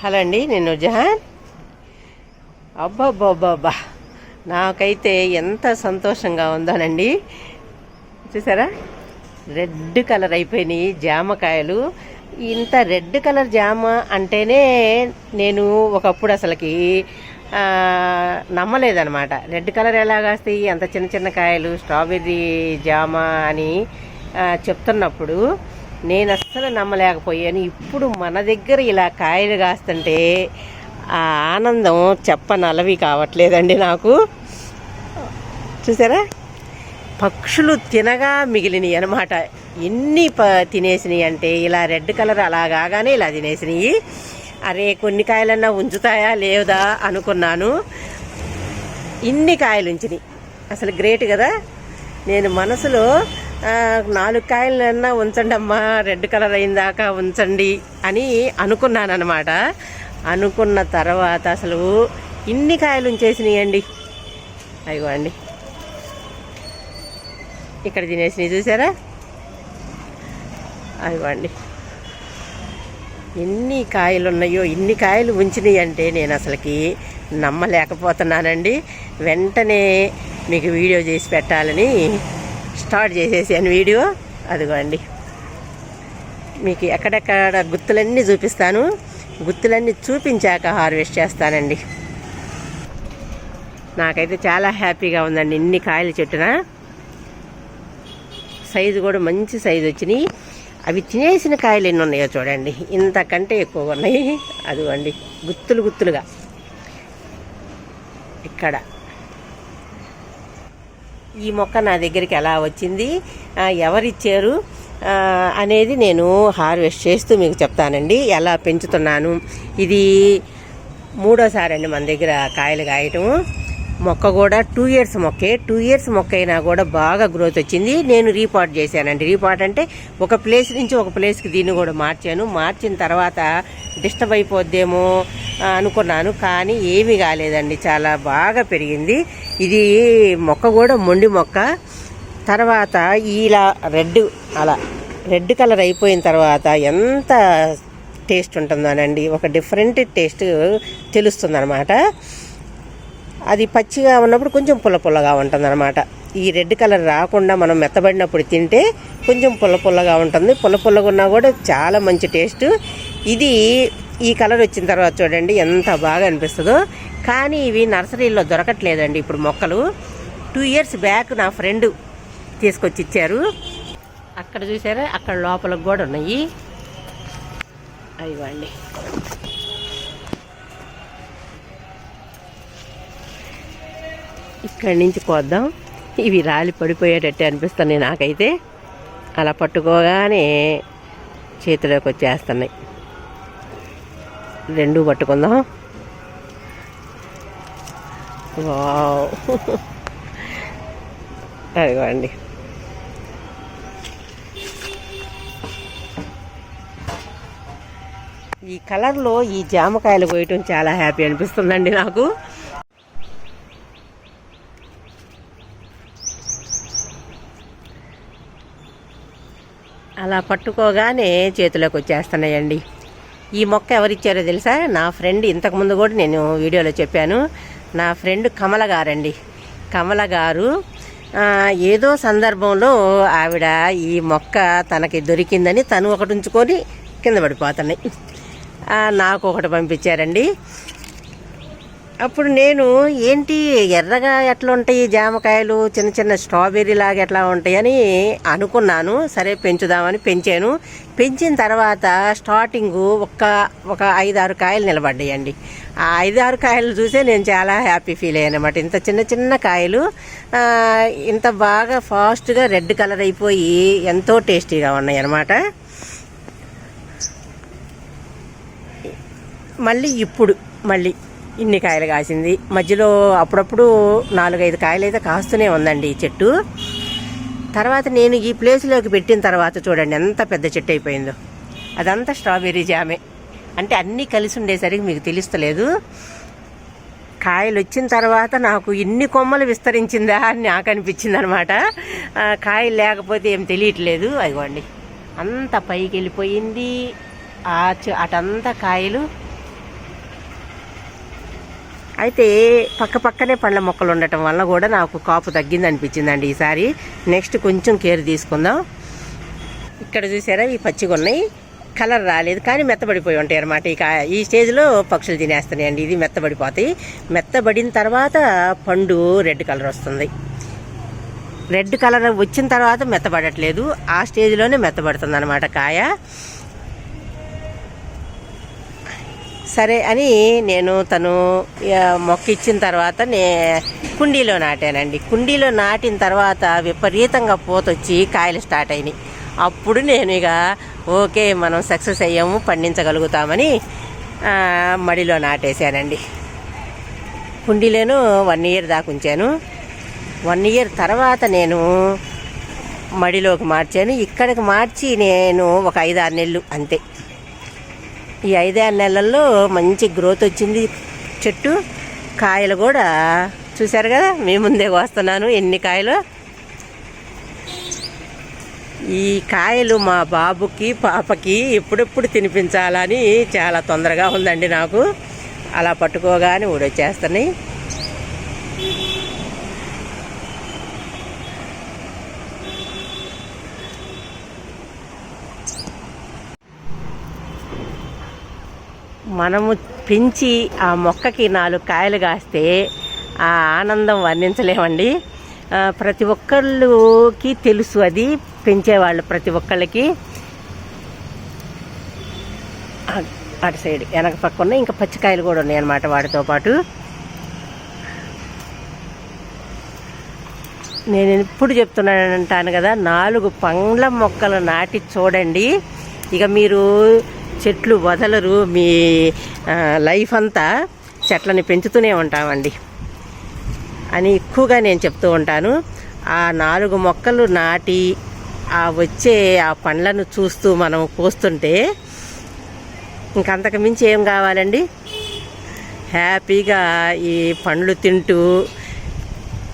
Hello అండి నేను జహాన్. అబ్బాబ్బాబ్బా నాకైతే ఎంత సంతోషంగా ఉందోనండి. చూసారా? రెడ్ కలర్ అయిపోయినాయి జామకాయలు. ఇంత రెడ్ కలర్ జామ అంటేనే నేను ఒకప్పుడు అసలుకి నమ్మలేదనమాట రెడ్ కలర్ ఎలా కాస్తాయి? అంత చిన్న చిన్న కాయలు స్ట్రాబెర్రీ జామ అని చెప్తున్నప్పుడు నేను అస్సలు నమ్మలేకపోయాను. ఇప్పుడు మన దగ్గర ఇలా కాయలు కాస్తుంటే ఆ ఆనందం చెప్పనలవి కావట్లేదండి నాకు. చూసారా? పక్షులు తినగా మిగిలినవి అనమాట ఎన్ని ప తినేసినాయి అంటే ఇలా రెడ్ కలర్ అలా కాగానే ఇలా తినేసినాయి. అరే కొన్ని కాయలన్నా ఉంచుతాయా లేదా అనుకున్నాను. ఇన్ని కాయలు ఉంచినాయి అసలు గ్రేట్ కదా? నేను మనసులో నాలుగు కాయలన్నా ఉంచండి అమ్మా రెడ్ కలర్ అయిందాకా ఉంచండి అని అనుకున్నాను అనమాట అనుకున్న తర్వాత అసలు ఇన్ని కాయలు ఉంచేసినాయండి అయ్యో అండి. ఇక్కడ తినేసినవి చూసారా? అదిగోండి ఎన్ని కాయలు ఉన్నాయో ఇన్ని కాయలు ఉంచినాయి అంటే నేను అసలుకి నమ్మలేకపోతున్నానండి. వెంటనే మీకు వీడియో చేసి పెట్టాలని స్టార్ట్ చేసేసాను వీడియో. అదిగోండి. మీకు ఎక్కడెక్కడ గుత్తులన్నీ చూపిస్తాను. గుత్తులన్నీ చూపించాక హార్వెస్ట్ చేస్తానండి. నాకైతే చాలా హ్యాపీగా ఉందండి ఇన్ని కాయలు చెట్టున. సైజు కూడా మంచి సైజు వచ్చినాయి. అవి తినేసిన కాయలు ఎన్ని ఉన్నాయో చూడండి. ఇంతకంటే ఎక్కువ ఉన్నాయి. అదిగోండి. గుత్తులు గుత్తులుగా. ఇక్కడ ఈ మొక్క నా దగ్గరికి ఎలా వచ్చింది ఎవరిచ్చారు అనేది నేను హార్వెస్ట్ చేస్తూ మీకు చెప్తానండి. ఎలా పెంచుతున్నాను ఇది మూడోసారి అండి మన దగ్గర కాయలు కాయటం మొక్క కూడా టూ ఇయర్స్ మొక్కే టూ ఇయర్స్ మొక్క అయినా కూడా బాగా గ్రోత్ వచ్చింది. నేను రీపాట్ చేశానండి. రీపాట్ అంటే ఒక ప్లేస్ నుంచి ఒక ప్లేస్కి దీన్ని కూడా మార్చాను. మార్చిన తర్వాత డిస్టర్బ్ అయిపోద్దేమో అనుకున్నాను. కానీ ఏమీ కాలేదండి. చాలా బాగా పెరిగింది. ఇది మొక్క కూడా మొండి మొక్క. తర్వాత ఇలా రెడ్ అలా రెడ్ కలర్ అయిపోయిన తర్వాత ఎంత టేస్ట్ ఉంటుందోనండి. ఒక డిఫరెంట్ టేస్ట్ తెలుస్తుందన్నమాట. అది పచ్చిగా ఉన్నప్పుడు కొంచెం పుల్ల పుల్లగా ఉంటుందన్నమాట. ఈ రెడ్ కలర్ రాకుండా మనం మెత్తబడినప్పుడు తింటే కొంచెం పుల్ల పుల్లగా ఉంటుంది. పుల్ల పుల్లగా ఉన్నా కూడా చాలా మంచి టేస్ట్. ఇది ఈ కలర్ వచ్చిన తర్వాత చూడండి ఎంత బాగా అనిపిస్తుందో. కానీ ఇవి నర్సరీలో దొరకట్లేదండి ఇప్పుడు మొక్కలు. టూ ఇయర్స్ బ్యాక్ నా ఫ్రెండ్ తీసుకొచ్చి ఇచ్చారు. అక్కడ చూసారా? అక్కడ లోపలకు కూడా ఉన్నాయి. అయ్యండి ఇక్కడి నుంచి కోద్దాం ఇవి రాలి పడిపోయేటట్టు అనిపిస్తున్నాయి నాకైతే. అలా పట్టుకోగానే చేతిలోకి వచ్చేస్తున్నాయి. రెండు పట్టుకుందాం. వావ్. అదిగోండి. ఈ కలర్లో ఈ జామకాయలు కోయటం చాలా హ్యాపీ అనిపిస్తుందండి నాకు. అలా పట్టుకోగానే చేతిలోకి వచ్చేస్తున్నాయండి ఈ మొక్క ఎవరిచ్చారో తెలుసా? నా ఫ్రెండ్ ఇంతకుముందు కూడా నేను వీడియోలో చెప్పాను. నా ఫ్రెండ్ కమల గారండి. కమల గారు ఏదో సందర్భంలో ఆవిడ ఈ మొక్క తనకి దొరికిందని తను ఒకటి ఉంచుకొని కింద పడిపోతున్నాయి. నాకు ఒకటి పంపించారండి. అప్పుడు నేను ఏంటి ఎర్రగా ఎట్లా ఉంటాయి జామకాయలు? చిన్న చిన్న స్ట్రాబెర్రీ లాగా ఎట్లా ఉంటాయని అనుకున్నాను. సరే పెంచుదామని పెంచాను. పెంచిన తర్వాత స్టార్టింగ్ ఒక్క ఒక ఐదు ఆరు కాయలు నిలబడ్డాయండి. ఆ ఐదు ఆరు కాయలు చూసే నేను చాలా హ్యాపీ ఫీల్ అయ్యాను అనమాట ఇంత చిన్న చిన్న కాయలు ఇంత బాగా ఫాస్ట్గా రెడ్ కలర్ అయిపోయి ఎంతో టేస్టీగా ఉన్నాయి అన్నమాట. మళ్ళీ ఇప్పుడు మళ్ళీ ఇన్ని కాయలు కాసింది. మధ్యలో అప్పుడప్పుడు నాలుగైదు కాయలు అయితే కాస్తూనే ఉందండి ఈ చెట్టు. తర్వాత నేను ఈ ప్లేస్లోకి పెట్టిన తర్వాత చూడండి ఎంత పెద్ద చెట్టు అయిపోయిందో. అదంతా స్ట్రాబెర్రీ జామే. అంటే అన్నీ కలిసి ఉండేసరికి మీకు తెలుస్తలేదు. కాయలు వచ్చిన తర్వాత నాకు ఇన్ని కొమ్మలు విస్తరించిందా అని నాకు అనిపించింది అనమాట కాయలు లేకపోతే ఏం తెలియట్లేదు. అదిగోండి. అంత పైకి వెళ్ళిపోయింది ఆ అటంతా కాయలు అయితే పక్క పక్కనే పండ్ల మొక్కలు ఉండటం వల్ల కూడా నాకు కాపు తగ్గింది అనిపించిందండి ఈసారి. నెక్స్ట్ కొంచెం కేర్ తీసుకుందాం. ఇక్కడ చూసారా ఈ పచ్చిగా ఉన్నాయి. కలర్ రాలేదు కానీ మెత్తబడిపోయి ఉంటాయి అనమాట ఇక ఈ స్టేజ్లో పక్షులు తినేస్తున్నాయండి. ఇది మెత్తబడిపోతాయి. మెత్తబడిన తర్వాత పండు రెడ్ కలర్ వస్తుంది. రెడ్ కలర్ వచ్చిన తర్వాత మెత్తబడట్లేదు. ఆ స్టేజ్లోనే మెత్తబడుతుంది అనమాట కాయ. సరే అని నేను తను మొక్క ఇచ్చిన తర్వాత నే కుండీలో నాటానండి. కుండీలో నాటిన తర్వాత విపరీతంగా పోతొచ్చి కాయలు స్టార్ట్ అయినాయి. అప్పుడు నేను ఇక ఓకే మనం సక్సెస్ అయ్యాము పండించగలుగుతామని మడిలో నాటేశానండి. కుండీలోను వన్ ఇయర్ దాకా ఉంచాను. వన్ ఇయర్ తర్వాత నేను మడిలోకి మార్చాను. ఇక్కడికి మార్చి నేను ఒక ఐదు ఆరు నెలలు అంతే. ఈ ఐదారు నెలల్లో మంచి గ్రోత్ వచ్చింది. చెట్టు కాయలు కూడా చూశారు కదా? మీ ముందే కోస్తున్నాను ఎన్ని కాయలు. ఈ కాయలు మా బాబుకి పాపకి ఎప్పుడెప్పుడు తినిపించాలని చాలా తొందరగా ఉందండి నాకు. అలా పట్టుకోగానే ఊడొచ్చేస్తున్నాయి. మనము పెంచి ఆ మొక్కకి నాలుగు కాయలు కాస్తే ఆ ఆనందం వర్ణించలేమండి. ప్రతి ఒక్కళ్ళకి తెలుసు అది పెంచేవాళ్ళు ప్రతి ఒక్కళ్ళకి. అటు సైడ్ వెనక పక్క ఇంకా పచ్చికాయలు కూడా ఉన్నాయి అన్నమాట వాటితో పాటు. నేను ఎప్పుడు చెప్తున్నాను అంటాను కదా నాలుగు పండ్ల మొక్కలు నాటి చూడండి. ఇక మీరు చెట్లు వదలరు మీ లైఫ్ అంతా చెట్లని పెంచుతూనే ఉంటామండి. అని ఎక్కువగా నేను చెప్తూ ఉంటాను. ఆ నాలుగు మొక్కలు నాటి ఆ వచ్చే ఆ పండ్లను చూస్తూ మనం కోస్తుంటే ఇంకంతకు మించి ఏం కావాలండి? హ్యాపీగా ఈ పండ్లు తింటూ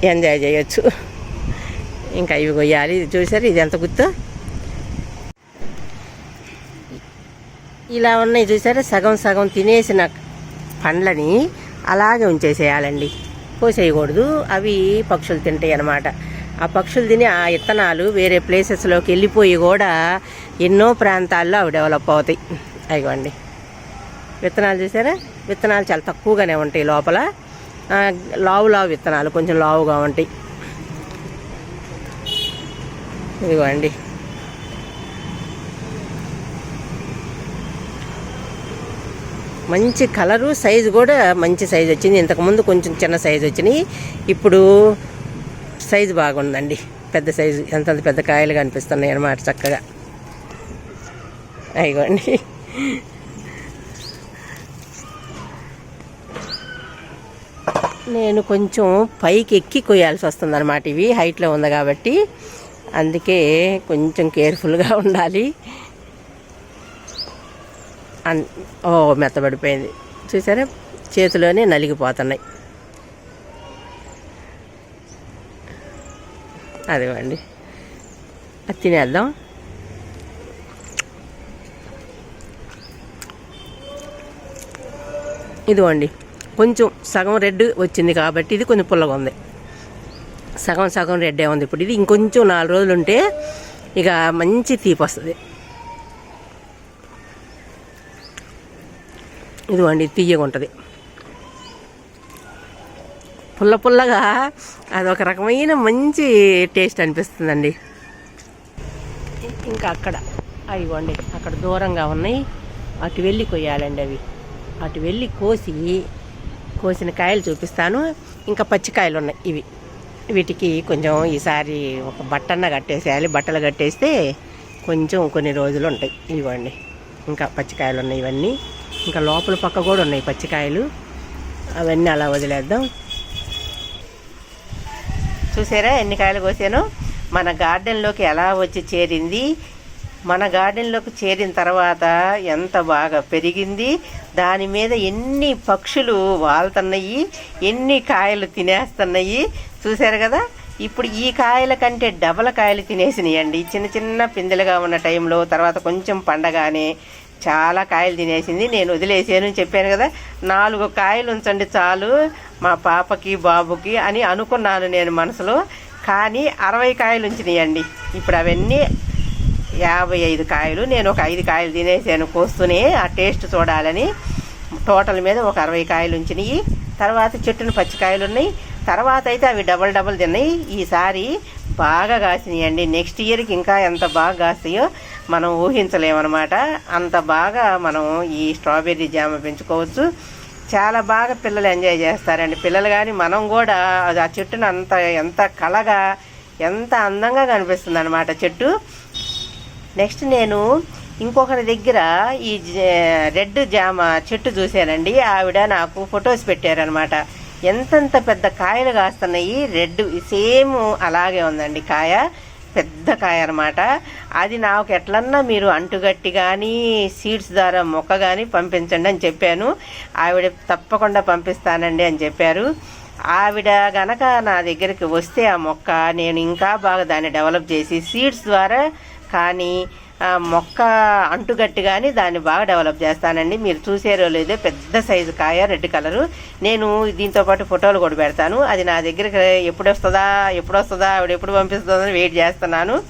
ఎంజాయ్ చేయొచ్చు. ఇంకా ఇవి కొయ్యాలి. చూసారు ఇది ఎంత గుర్తు ఇలా ఉన్నాయి చూసారా? సగం సగం తినేసిన పండ్లని అలాగే ఉంచేసేయాలండి. పోసేయకూడదు. అవి పక్షులు తింటాయి అన్నమాట. ఆ పక్షులు తిని ఆ ఇత్తనాలు వేరే ప్లేసెస్లోకి వెళ్ళిపోయి కూడా ఎన్నో ప్రాంతాల్లో అవి డెవలప్ అవుతాయి. అయ్యండి విత్తనాలు చూసారా? విత్తనాలు చాలా తక్కువగానే ఉంటాయి లోపల. లావు లావు విత్తనాలు కొంచెం లావుగా ఉంటాయి. ఇదిగోండి. మంచి కలరు సైజు కూడా మంచి సైజు వచ్చింది. ఇంతకుముందు కొంచెం చిన్న సైజు వచ్చినాయి. ఇప్పుడు సైజు బాగుందండి. పెద్ద సైజు ఎంత పెద్ద కాయలు కనిపిస్తున్నాయి అన్నమాట చక్కగా. అయిగోండి నేను కొంచెం పైకి ఎక్కి కొయ్యాల్సి వస్తుంది అనమాట ఇవి. హైట్లో ఉంది కాబట్టి అందుకే కొంచెం కేర్ఫుల్గా ఉండాలి. అన్ ఓ మెత్తబడిపోయింది చూసారా? చేతిలోనే నలిగిపోతున్నాయి. అదిగోండి. అది తినేద్దాం. ఇదిగోండి. కొంచెం సగం రెడ్ వచ్చింది కాబట్టి ఇది కొంచెం పుల్లగా ఉంది. సగం సగం రెడ్డే ఉంది ఇప్పుడు. ఇది ఇంకొంచెం నాలుగు రోజులు ఉంటే ఇక మంచి తీపి వస్తుంది ఇదిగోండి తీయగా ఉంటుంది. పుల్ల పుల్లగా అది ఒక రకమైన మంచి టేస్ట్ అనిపిస్తుందండి. ఇంకా అక్కడ అవిగోండి అక్కడ దూరంగా ఉన్నాయి. అటు వెళ్ళి కొయ్యాలండి అవి. అటు వెళ్ళి కోసి కోసిన కాయలు చూపిస్తాను. ఇంకా పచ్చికాయలు ఉన్నాయి ఇవి. వీటికి కొంచెం ఈసారి ఒక బట్టన్న కట్టేసేయాలి. బట్టలు కట్టేస్తే కొంచెం కొన్ని రోజులు ఉంటాయి. ఇవ్వండి ఇంకా పచ్చికాయలు ఉన్నాయి ఇవన్నీ. ఇంకా లోపల పక్క కూడా ఉన్నాయి పచ్చికాయలు. అవన్నీ అలా వదిలేద్దాం. చూసారా ఎన్ని కాయలు కోసాను? మన గార్డెన్లోకి ఎలా వచ్చి చేరింది? మన గార్డెన్లోకి చేరిన తర్వాత ఎంత బాగా పెరిగింది? దాని మీద ఎన్ని పక్షులు వాళ్తున్నాయి? ఎన్ని కాయలు తినేస్తున్నాయి? చూశారు కదా? ఇప్పుడు ఈ కాయల కంటే డబల కాయలు తినేసినాయండి. చిన్న చిన్న పిందెలుగా ఉన్న టైంలో తర్వాత కొంచెం పండగానే చాలా కాయలు తినేసింది. నేను వదిలేసాను అని చెప్పాను కదా. నాలుగు కాయలు ఉంచండి చాలు మా పాపకి బాబుకి అని అనుకున్నాను నేను మనసులో. కానీ అరవై కాయలు ఉంచినాయండి. ఇప్పుడు అవన్నీ యాభై ఐదు కాయలు. నేను ఒక ఐదు కాయలు తినేసాను కోస్తూనే ఆ టేస్ట్ చూడాలని. టోటల్ మీద ఒక అరవై కాయలు ఉంచినాయి. తర్వాత చెట్టున పచ్చికాయలు ఉన్నాయి. తర్వాత అయితే అవి డబల్ డబల్ తిన్నాయి. ఈసారి బాగా కాసినాయండి. నెక్స్ట్ ఇయర్కి ఇంకా ఎంత బాగా కాస్తాయో మనం ఊహించలేమన్నమాట. అంత బాగా మనం ఈ స్ట్రాబెర్రీ జామ పెంచుకోవచ్చు. చాలా బాగా పిల్లలు ఎంజాయ్ చేస్తారండి. పిల్లలు కానీ మనం కూడా అది ఆ చెట్టును అంత ఎంత కళగా ఎంత అందంగా కనిపిస్తుంది అనమాట చెట్టు. నెక్స్ట్ నేను ఇంకొకరి దగ్గర ఈ జ- రెడ్ జామ చెట్టు చూశానండి. ఆవిడ నాకు ఫొటోస్ పెట్టారనమాట ఎంతెంత పెద్ద కాయలు కాస్తున్నాయి. రెడ్ సేమ్ అలాగే ఉందండి కాయ. పెద్ద కాయ అనమాట అది నాకు ఎట్లన్నా మీరు అంటుగట్టి కానీ సీడ్స్ ద్వారా మొక్క కానీ పంపించండి అని చెప్పాను. ఆవిడ తప్పకుండా పంపిస్తానండి అని చెప్పారు. ఆవిడ గనక నా దగ్గరికి వస్తే ఆ మొక్క నేను ఇంకా బాగా దాన్ని డెవలప్ చేసి సీడ్స్ ద్వారా కానీ మొక్క అంటుగట్టి కానీ దాన్ని బాగా డెవలప్ చేస్తానండి. మీరు చూసారో లేదో పెద్ద సైజు కాయ రెడ్ కలరు. నేను దీంతో పాటు ఫోటోలు కూడా పెడతాను. అది నా దగ్గరికి ఎప్పుడు వస్తుందా ఎప్పుడు వస్తుందా ఆవిడ ఎప్పుడు పంపిస్తుందో అని వెయిట్ చేస్తున్నాను.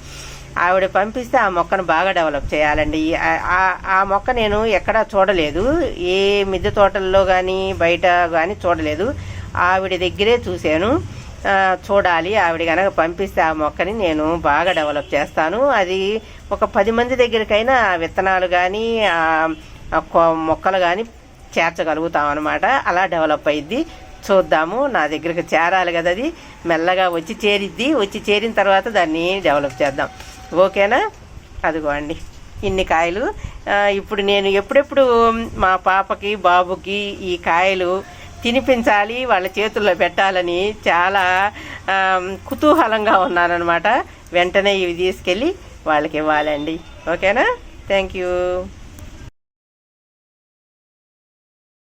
ఆవిడ పంపిస్తే ఆ మొక్కను బాగా డెవలప్ చేయాలండి. ఆ- మొక్క నేను ఎక్కడా చూడలేదు. ఏ మిద్దె తోటల్లో కానీ బయట కానీ చూడలేదు. ఆవిడ దగ్గరే చూశాను. చూడాలి. ఆవిడ కనుక పంపిస్తే ఆ మొక్కని నేను బాగా డెవలప్ చేస్తాను. అది ఒక పది మంది దగ్గరికైనా ఆ విత్తనాలు కానీ ఆ కొ- మొక్కలు కానీ చేర్చగలుగుతాం అనమాట అలా డెవలప్ అయ్యిద్ది. చూద్దాము. నా దగ్గరికి చేరాలి కదా అది. మెల్లగా వచ్చి చేరిద్ది. వచ్చి చేరిన తర్వాత దాన్ని డెవలప్ చేద్దాం. ఓకేనా? అదిగో అండి ఇన్ని కాయలు. ఇప్పుడు నేను ఎప్పుడెప్పుడు మా పాపకి బాబుకి ఈ కాయలు తినిపించాలి వాళ్ళ చేతుల్లో పెట్టాలని చాలా కుతూహలంగా ఉన్నానన్నమాట వెంటనే ఇవి తీసుకెళ్ళి వాళ్ళకి ఇవ్వాలండి. ఓకేనా? Thank you.